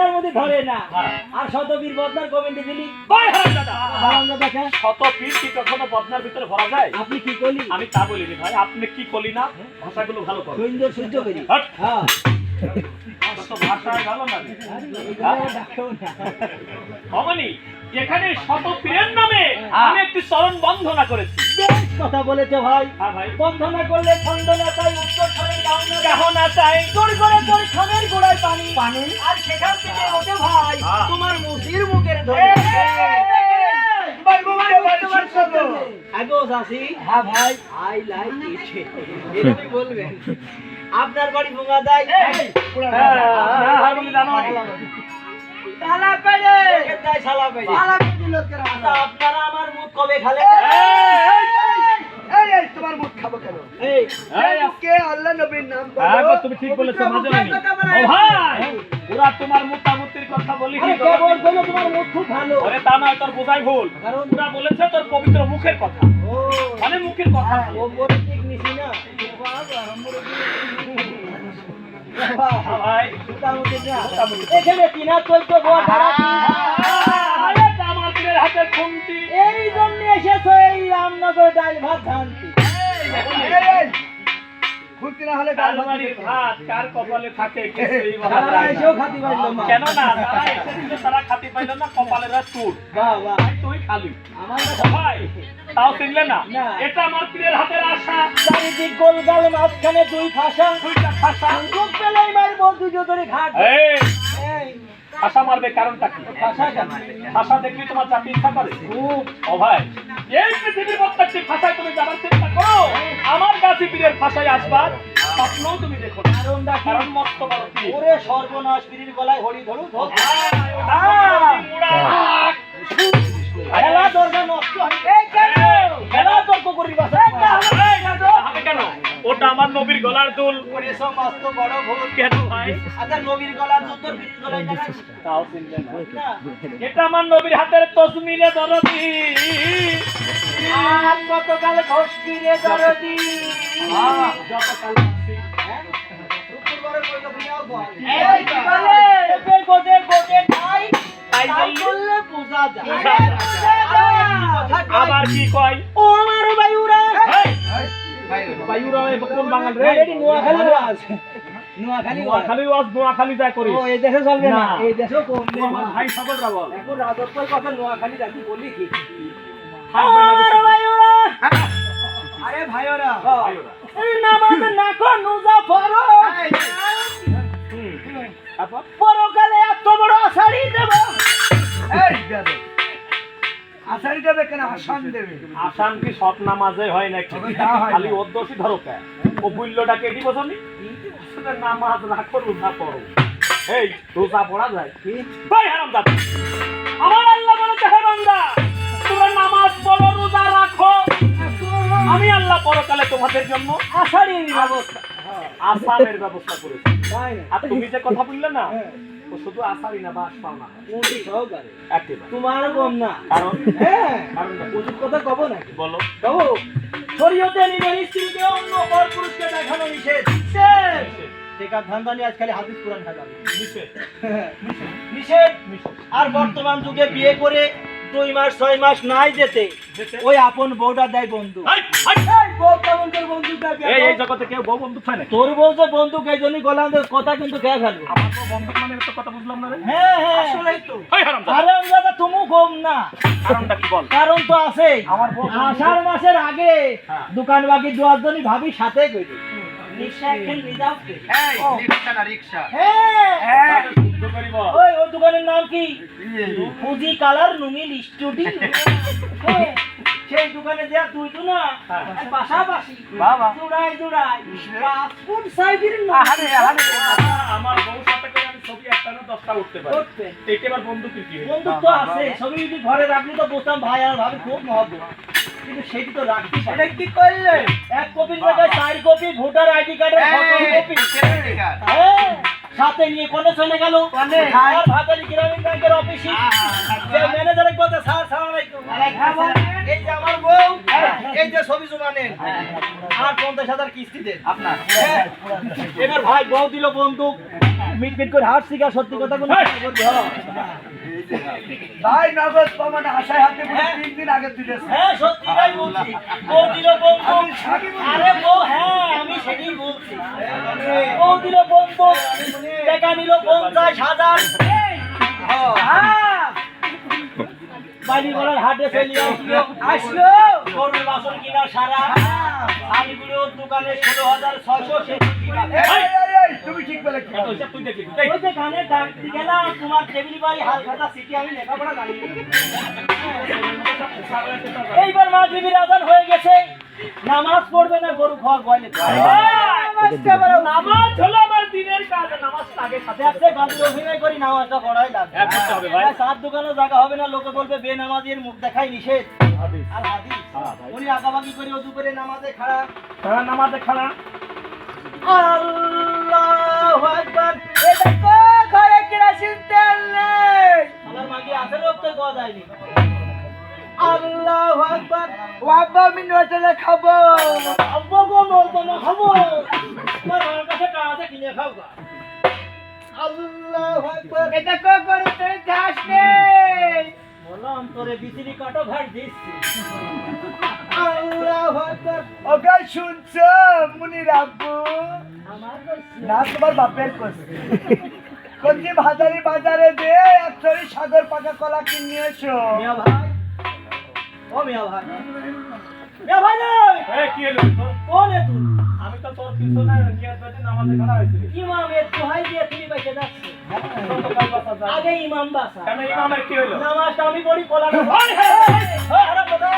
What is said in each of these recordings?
বদনার মধ্যে ধরে না। হ্যাঁ। আর শতবীর বদনার কমেন্টে দিলি ভাই হারামজাদা হারামদা দেখা শত পীর কি কখনো বদনার ভিতরে ভরা যায়? আপনি কি করলি আমি তা বলিনি ভাই আপনি কি করলি না? ভাষাগুলো ভালো করো সুন্দর সহ্য করি। হ্যাঁ। ভাষা ভালো না। আরে, এগুলো ডাকো না। অমনি এখানে শত পীরের নামে আমি একটি চরণ বন্ধনা করেছি কথা বলেছে ভাই হ্যাঁ বন্ধনা করলে ছন্দ না চাই উত্তর ছড়ে গাও না গাহ না চাই জোর করে খামের গোড়ায় পানি পানি আর সেখান থেকে ওঠে ভাই হ্যাঁ। তোমার মুসির মুখের ধরে হ্যাঁ ভাই আই লাইক বলবেন আপনার বাড়ি ভোঙা দেয় হ্যাঁ, হ্যাঁ, শালা পেড়ে শালা পেড়ে শালা আচ্ছা, আপনারা আমার মুখ কবে খালে এই, তোমার মুখ খাব কেন? এই এই, কে আল্লাহ নবীর নাম হ্যাঁ, গো, তুমি ঠিক বলেছ মাঝে মাঝে। ও ভাই ওরা তোমার মুতামুতির কথা বলি কি আরে তোমার মুখ খুব ভালো। ওরে তা নয় তোর বোঝাই ভুল। কারণ ওরা বলেছে তোর পবিত্র মুখের কথা। ও। মানে মুখের কথা। ও ঠিক নিছি হ্যাঁ, না এখানে এই জন্য এসেছ এই রামনগর ডাল ভাত খান্তি খুলতে না হলে ডাল ভাত কার কপালে থাকে কেন না তারা এসেছিল তারা খাতি পাইল না কপালের চুর বাহ বাহ ভাই তুই খালি। আমার ভাই তাও চিনলে না। এটা আমার পীরের আশা চারিদিক গোলগাল মাঝখানে দুই ফাঁসা। দুইটা সুযোগ পেলেই মারবো দুজো ধরে ঘাট। এই, মারবে কারণটা কি? ফাঁসা ভাষা দেখলে তোমার চাকরি ইচ্ছা করে ও ভাই এই পৃথিবীর প্রত্যেকটি ভাষায় তুমি যাবার চেষ্টা করো। আমার কাছে পীরের ভাষায় আসবার স্বপ্নও তুমি দেখো কারণ কারণ মস্ত বড় ওরে সর্বনাশ পীরির গলায় হরি ধরু ধর। খেলা দরকার নষ্ট হয় খেলা তর্ক করি বাসা কেন? ওটা আমার নবীর গলার দুল। কেন ভাই? আচ্ছা এটা আমার নবীর হাতের তসমিরে দরদি। যায়। বোঝা যায়। আবার কি কয়? ও আমার বায়ুরা এই, বায়ুরা এ কোন বাঙাল রে। রেডি নোয়াখালী ওয়াজ। নোয়াখালী ওয়াজ। নোয়াখালী ওয়াজ নোয়াখালী যায় করি ও এই দেশে চলবে না। এই ভাই এখন রাজত্বের কথা নোয়াখালী রাখি বলি কি। আরে ভাইরা ভাইওরা। নামাজ না কো নুজা পড়ো? পরকালে এত বড় দেব। এই দেবে আষাঢ়ি দেবে কেন দেবে? কি সব নামাজে হয় নাকি? না। খালি ধরো কে? ও বসনি আসলে নামাজ রোজা পড়ো। এই রোজা পড়া যায়। ভাই হারাম দাদা আমার আল্লাহ বলেছে হে বান্দা তোমরা নামাজ পড়ো রোজা রাখো। আমি আল্লাহ পরকালে তোমাদের জন্য আষাঢ়ির ব্যবস্থা। আসানের ব্যবস্থা করেছি। না? আর তুমি যে কথা বললে না হ্যাঁ। ও শুধু না বাস পাও না। মোদি সহকারে? একেবারে। তোমার কম না। কারণ? হ্যাঁ? কথা কব নাকি? বলো। কব। শরীয়তে নিজের স্ত্রীকে অন্য পর পুরুষকে দেখানো নিষেধ। টেকার ধান্দা নিয়ে আজ খালি হাদিস কোরআন খাগাবে নিষেধ। নিষেধ। আর বর্তমান যুগে বিয়ে করে দুই মাস ছয় মাস নাই যেতে যেতে? ওই আপন বউটা দেয় বন্ধু। এই, এই, এই বউ কেমন করে বন্ধু দেয়? বিয়ে এই এই করো? জগতে কেউ বউ বন্ধু হয় না? তোর বউ যে বন্ধুক এই জন্যই গলাম কথা কিন্তু কে ফেলব? আমার তো বন্ধু মানে তো কথা বুঝলাম না রে। হ্যাঁ হ্যাঁ। আসলেই তো। এই হারাম দাদা তুমি কম না। কারণটা কি বল? কারণ তো আছে। আমার বউ আষাঢ় মাসের আগে হ্যাঁ। দোকান বাকি দুয়ার জন্য ভাবি সাথে কে? এই না হ্যাঁ। বল। ওই ওই দোকানের নাম কি? ফুজি কালার হ্যাঁ, সেই দোকানে দেয়া তুই না হ্যাঁ। পাশাপাশি বাবা। জোড়ায় জোড়ায় পাসপোর্ট সাইজের আহারে, আহারে। আমার বউর সাথে করে আমি ছবি একটা না দশটা উঠতে পারি। এটা এবার বন্ধু কি কি হলো? বন্ধুত্ব আছে। ছবি যদি ঘরে রাখলি তো বসতাম ভাই আর ভাবি খুব মহব্বত কিন্তু সেটি তো রাখতে পারে। কি করলে? এক কপির জায়গায় চার কপি ভোটার আইডি কার্ডের ফটো কপি হ্যাঁ, সাথে নিয়ে কোনে চলে গেল? ভাতালি গ্রামীণ ব্যাংকের অফিসে। যে ম্যানেজারের কথা স্যার সালাম এই যে আমার বউ এই যে ছবি জমানেন আর পঞ্চাশ হাজার কিস্তি দেন আপনার। হ্যাঁ। এবার ভাই বউ দিল বন্দুক। মিট মিট করে হাসছি গা সত্যি কথা! বলবি? হ্যাঁ ভাই নগদ প্রমাণ আশায় হাতে বলে হ্যাঁ। তিন দিন আগে তুলেছে হ্যাঁ সত্যিটাই বলছি। বউ দিল বন্ধু আরে বউ হ্যাঁ আমি সেটাই বলছি। বউ দিল বন্ধু টাকা নিল পঞ্চাশ হাজার হ্যাঁ। বাড়ি ঘরের হাটে আসলো। গরুর বাসন কিনা সারা। শাড়িগুলোর দোকানে ষোলো হাজার ছয়শো তুমি ঠিক বলে কি এত তুই। ওই যে কানে ডাক গেলাম তোমার টেবিল বাড়ি হাল খাতা সিটি আমি লেখাপড়া জানি। এইবার মাগরিবের আজান হয়ে গেছে। নামাজ পড়বে না গরু গয়লে নামাজ হলো আমার দিনের কাজ নামাজ আগে সাথে গান্ধী অভিনয় করি নামাজটা পড়াই লাগবে হবে ভাই। ভাই, সাত দোকানে জায়গা হবে না লোকে বলবে বে নামাজের মুখ দেখাই নিষেধ। হাদিস। আর হাদিস হ্যাঁ, উনি আগাবাগি করে অজু করে নামাজে খাড়া। হ্যাঁ, নামাজে খানা আল্লাহু আকবার। এই দেখো ঘরে কেরাসিন তেল নেই। আমার আছে লোক তো কোয়া যায়নি। আল্লাহু আকবার। ও আব্বা, আমি নজরে খাব। আব্বা গো না খাব। তোমার মার কাছে টাকা আছে, কিনে খাও গা। দেখো ঘরে তুই ঘাস নেই বললাম তোরে বিচি কাটো ঘাট দিচ্ছি। আল্লাহু ওকে শুনছো মুনি আমার না তোমার বাপের করছে কঞ্জি ভাজারি বাজারে দে এক ছড়ি সাগর পাকা কলা কিনে এসো। মিয়া ভাই। ও মিয়া ভাই। ভাই নয় এই, কি হলো? তোর? কোন এ তুই আমি তো তোর পিছনে নামাজে খাড়া। ইমাম এ দিয়ে বাইকে আগে ইমাম বাসা। কেন ইমামের কি হলো? আমি পড়ি হেই, হেই, হ্যাঁ কথা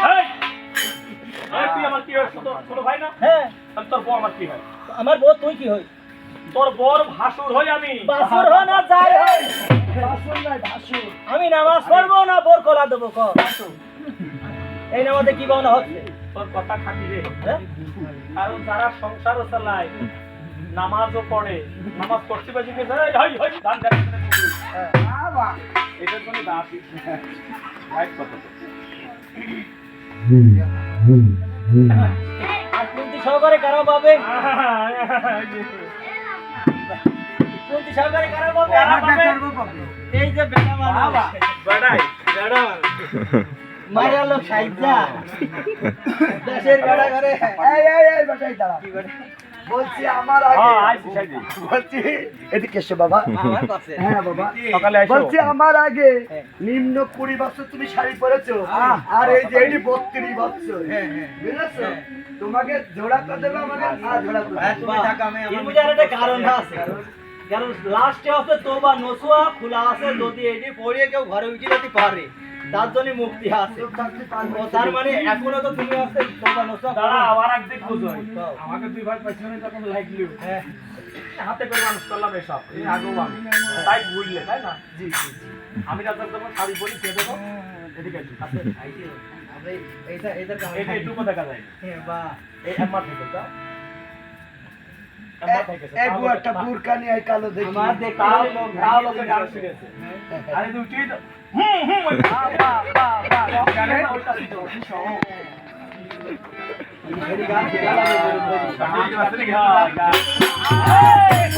তুই আমার কি হয়? ছোট- ছোট ভাই না? হ্যাঁ। তোর বউ আমার কি হয়? আমার বউ তুই কি হই? তোর বর ভাসুর হই আমি। বাসুর হ না যাই হই। ভাসুর নাই ভাসুর। আমি নামাজ পড়ব না বোর কলা দেবো ক? এই নামাজে কি বানা হচ্ছে? তোর কথা খাটি রে। হ্যাঁ? কারণ যারা সংসারও চালায় নামাজও পড়ে নামাজ হই, হই, গান গান করে পড়ি। বাবা এটার জন্য দাঁত কথা আর কুন্তি সহকারে কারা পাবে? সহকারে কারা পাবে? এই যে বেটা বাবা, বেড়াই। মানুষ মারিয়া লোক সাইজা। দেশের বেড়া এই এই এই বাটাই দাঁড়া বলছি আমার হ্যাঁ, আগে আইসি। বলছি এদিকে এসো বাবা। আমার কাছে হ্যাঁ বাবা। সকালে আইসো। বলছি আমার আগে। হ্যাঁ। নিম্ন কুড়ি বছর তুমি শাড়ি পরেছো। আর এই যে এটি বত্রিশ বছর। বুঝেছ? তোমাকে জোড়া করে দেবে আমাকে আর জোড়া করে দেবে। কারণ আছে। কারণ লাস্টে আছে তোবা নসুয়া খোলা আছে যদি এটি পড়িয়ে কেউ ঘরে উঠে যেতে পারে। তার জন্য মুক্তি আছে। তার মানে এখনও তো তুমি আছে দাঁড়া, আবার একদিক বুঝোই। আমাকে দুই ভাই পেছনে যখন লাগল হ্যাঁ। হাতে করে মানুষ করলাম এসব। এই আগেও আমি। তাই বুঝলে তাই না? জি জি। আমি রাতে যখন শাড়ি পরি কে দেবো এদিকে হাতে। এইটা এইটা এটা এটুকু দেখা যায়। বা এই থেকে যাও। থেকে এই একটা বুরকা নিয়ে এই কালো দেখি আমার তাও হলে লোক তাও লোকে গান শিখেছে আরে দুটি তো হুম হুম ওই বা বা বা বা গানে ওইটা ছিল ফেরি গান খেলা লাগে হ্যাঁ, গান। এই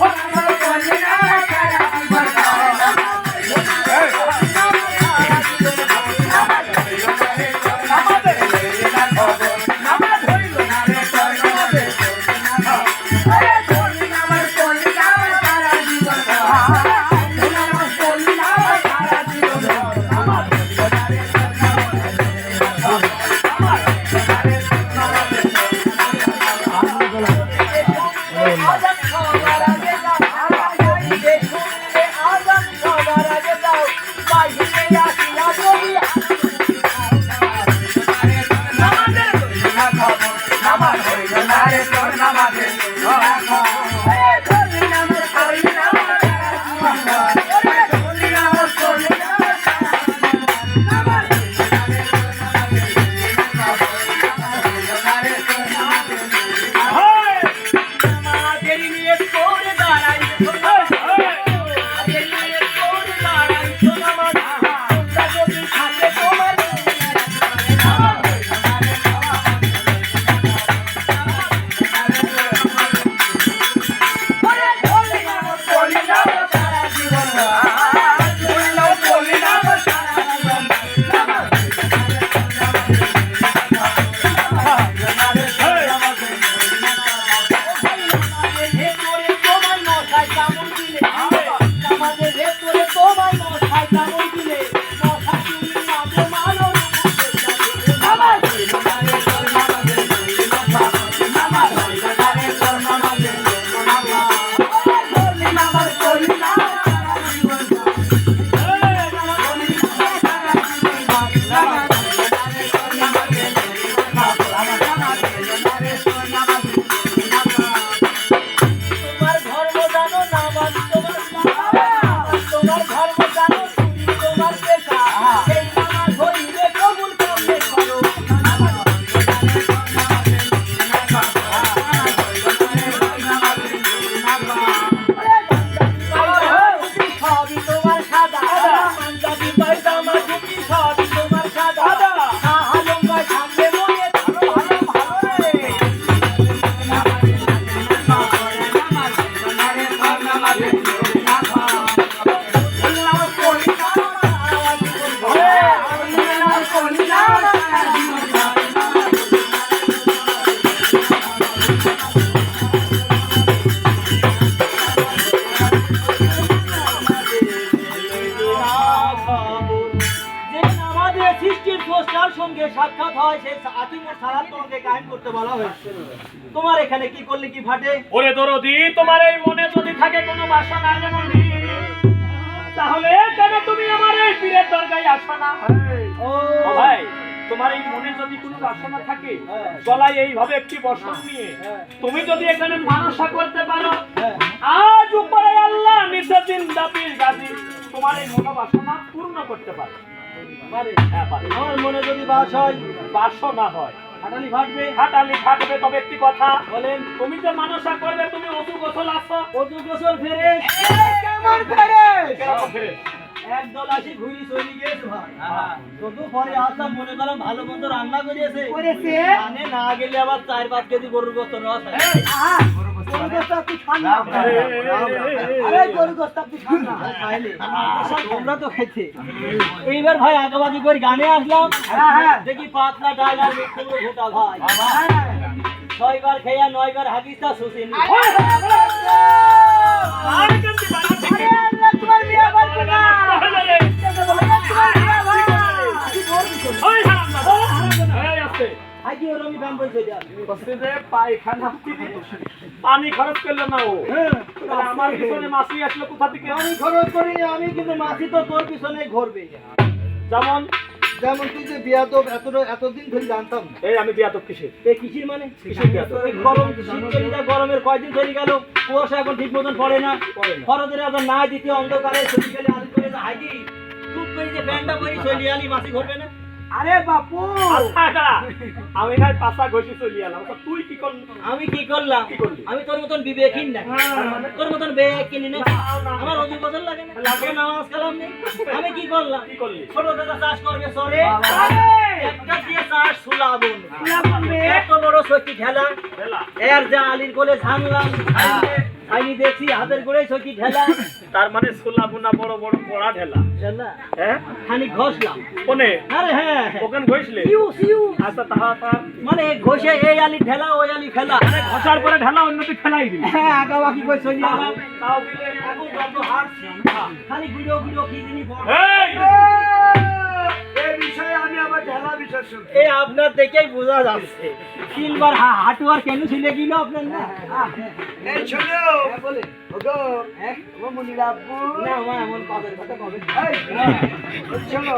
সাক্ষাৎ হয় সালাত তোমাকে কায়েম করতে বলা হয়েছে তোমার এখানে কি করলে কি ফাটে ওরে দরদি তোমার এই মনে যদি থাকে কোনো বাসনা রে মনি তাহলে কেন তুমি আমার এই পীরের দরগায় আসো না ও ভাই তোমার এই মনে যদি কোনো বাসনা থাকে হ্যাঁ। গলায় এইভাবে একটি বসন নিয়ে হ্যাঁ। তুমি যদি এখানে মানসা করতে পারো হ্যাঁ। আজ উপরে আল্লাহ নিচে পীর গাজী তোমার এই মনোবাসনা পূর্ণ করতে পারে আমার মনে যদি বাস হয় বাসনা হয়। হাটালি ফাটবে হাটালি থাকবে তবে একটি কথা বলেন তুমি যে মানসা করবে তুমি অসু গোসল আসো। কত বছর ফেরে কেমন ফেরে? একদল আসি ঘুরি চলে গিয়েছে ভাই তবু পরে আসলাম মনে করলাম ভালো মন্দ রান্না করিয়েছে। করেছে? জানে না গেলে আবার চার পাঁচ কেজি গরুর গোস্ত রস গরুর তোমরা তো খাইতে এইবার ভাই আঁকাবাকি করে গানে আসলাম দেখি পাতলা ডাল আর ঘোটা ভাই ছয়বার খেয়া নয়বার হাগিসটা কেমনি পায়খানা পানি খরচ করল না ও। আমার পিছনে মাসি আসলো কোথা থেকে? আমি খরচ করিনি আমি কিন্তু মাসি তো তোর পিছনে ঘুরবে। যেমন? যেমন তুই যে এত এতদিন ধরে জানতাম। এই আমি বিয়াদব কিসের? এ কিসির মানে? কিসের গরম শীতকালীটা গরমের কয়দিন চলে গেল কুয়াশা এখন ঠিক মতন পড়ে না। খরচের আবার না দিতে অন্ধকারে শরীরকালে আদি করে হাইদি চুপ করে যে প্যান্টটা পরি চলে আলি মাসি ঘুরবে না। আরে বাপু! আচ্ছা, আমি ভাই পাশা ঘষি চলি এলাম। আচ্ছা, তুই কি করলি? আমি কি করলাম? আমি তোর মতন বিবেকহীন না। তোর মতন বেগ কিনি না আমার অজু বদল লাগে না। লাগে নামাজ কালাম নেই। আমি কি করলাম? কি করলি? ছোট দাদা চাষ করবে সরে একটা দিয়ে চাষ সুলাবন এত বড় সত্যি বেলা এর যা আলির কোলে ঝানলাম। আমি দেখছি হাতের করে সত্যি ঠেলা তার মানে সোলা বুনা বড় বড় পড়া ঠেলা হ্যাঁ? খানি ঘষলাম। কোনে? আরে হ্যাঁ ওখানে ঘষলে? See you see you. আচ্ছা তাহা তার। মানে ঘষে এই আলি ঠেলা ওই আলি ফেলা। ঘষার পরে ঢালা অন্যটি ফেলাই দিবি হ্যাঁ আগা বাকি কই চলি আলাম তাও দিলে এখন যত হাঁটছি খালি গুড়ো গুড়ো কি জিনিস এই! এই বিষয়ে আমি আবার ঢেলা বিষয় শুনছি। এই আপনার দেখেই বোঝা যাচ্ছে। তিনবার হাঁটু আর কেন ছিলে গেল আপনার না? এই শোনো বলে। ওগো হ্যাঁ? ও মনির আব্বু না আমার এমন পাবের কথা কবে? শোনো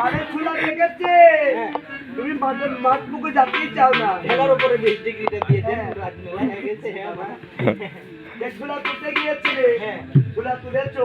মানে চুলা লেগেছে হ্যাঁ। তুমি মাঠের মাঠ পুকুর যাতে চাও না। ঠেলার উপরে বিশ ডিগ্রিটা দিয়ে দেন হ্যাঁ। হয়ে গেছে হ্যাঁ আমার। চুলা তুলতে গিয়েছিলে হ্যাঁ। চুলা তুলেছো।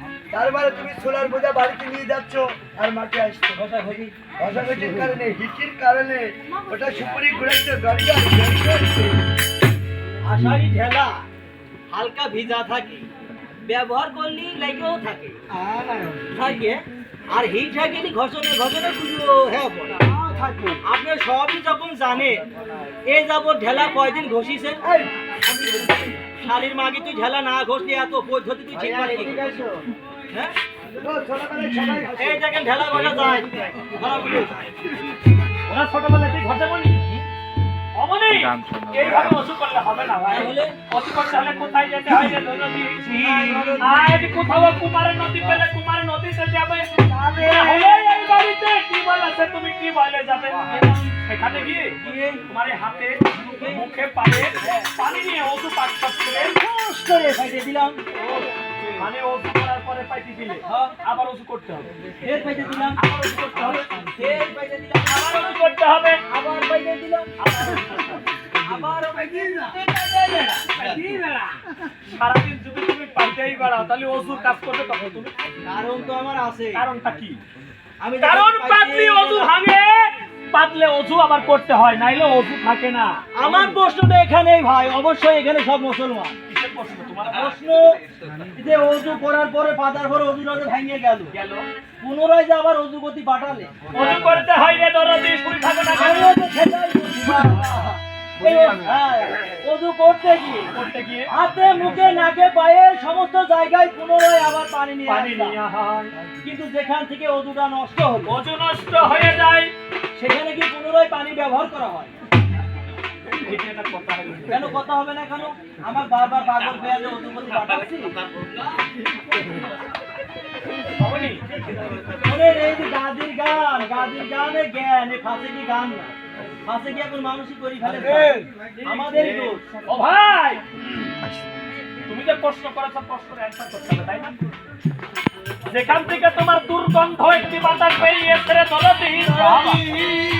তারপরে তুমি সোলার বোঝা বাড়িতে নিয়ে যাচ্ছ আর মাঠে আসছো। ঘষাঘষির কারণে হিটির কারণে ওটা সুপুরি ঘুরাচ্ছে গাড়ি। আষাঢ়ি ঢেলা হালকা ভিজা থাকে ব্যবহার করলি লাগেও থাকে। থাকে আর হিট থাকলে ঘষণে ঘষণে পুজো হ্যাঁ বলে। আপনি সবই যখন জানেন এই যাব ঢেলা কয়দিন ঘষিছেন? শালির মাগি তুই ঢেলা না ঘষলি এত পদ্ধতি তুই ঠিক এই দেখেন ঢেলা ঘষা যায়। ওরা ছোটবেলাতেই বলি এইভাবে ওষুধ করলে হবে না ভাই। তাহলে? করতে হলে কোথায় যেতে হয় রে? নদী আজ কোথাও কুমারের নদী পেলে কুমারের নদীতে যাবে। এই বাড়িতে কি আছে? তুমি কি যাবে? সেখানে গিয়ে গিয়ে? তোমার হাতে মুখে পায়ে পানি নিয়ে ওষুধ পাক করে দিলাম। মানে ওষুধ পাইতে দিলে আবার ওষুধ করতে হবে। ফের পাইতে দিলাম আবার ওষুধ করতে হবে। ফের পাইতে দিলাম আবার ওষুধ করতে হবে। আবার পাইতে দিলাম আবার ওষুধ সারাদিন যদি তুমি পাইতেই বেড়াও তাহলে ওষুধ কাজ করবে তখন তুমি কারণ তো আমার আছে। কারণটা কি? আমি কারণ পাতলি পাইতে- ওষু ভাঙে পাতলে ওষু আবার করতে হয় নাইলে ওষু থাকে না। আমার প্রশ্নটা এখানেই ভাই অবশ্যই এখানে সব মুসলমান। প্রশ্ন তোমার প্রশ্ন যে অজু করার পরে পাতার পরে অজু রজু গেল। গেল। পুনরায় যে আবার অজু গতি পাঠালে ওষু করতে হয় রে দরদি শুরু থাকে না কেন? আমিও তো সেটাই বলছি। এই ও- অজু করতে গিয়ে করতে গিয়ে হাতে মুখে নাকে পায়ে সমস্ত জায়গায় পুনরায় আবার পানি নিয়ে পানি। হয় কিন্তু যেখান থেকে অজুটা নষ্ট হলো ওজু নষ্ট হয়ে যায়। সেখানে কি পুনরায় পানি ব্যবহার করা হয়। কেন কথা হবে না কেন আমার বারবার পাগল হয়ে যে অজুপতি পাঠাচ্ছি এই যে গাদির গান গাদির গানে জ্ঞান এ ফাঁসে কি গান না? ফাঁসে কি এখন মানুষই করি ফেলে? দোষ। ও ভাই! তুমি যে প্রশ্ন করেছ প্রশ্নের অ্যান্সার করতে হবে তাই না? যেখান থেকে তোমার দুর্গন্ধ একটি বাতাস বেরিয়ে ছেড়ে চলো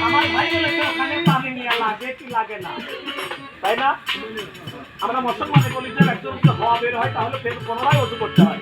আমার ভাই বলেছে ওখানে পানি নিয়ে লাগে কি লাগে না? তাই না? আমরা মুসলমানের বলি যে একজন হওয়া বের হয় তাহলে ফের পুনরায় অজু করতে হয়।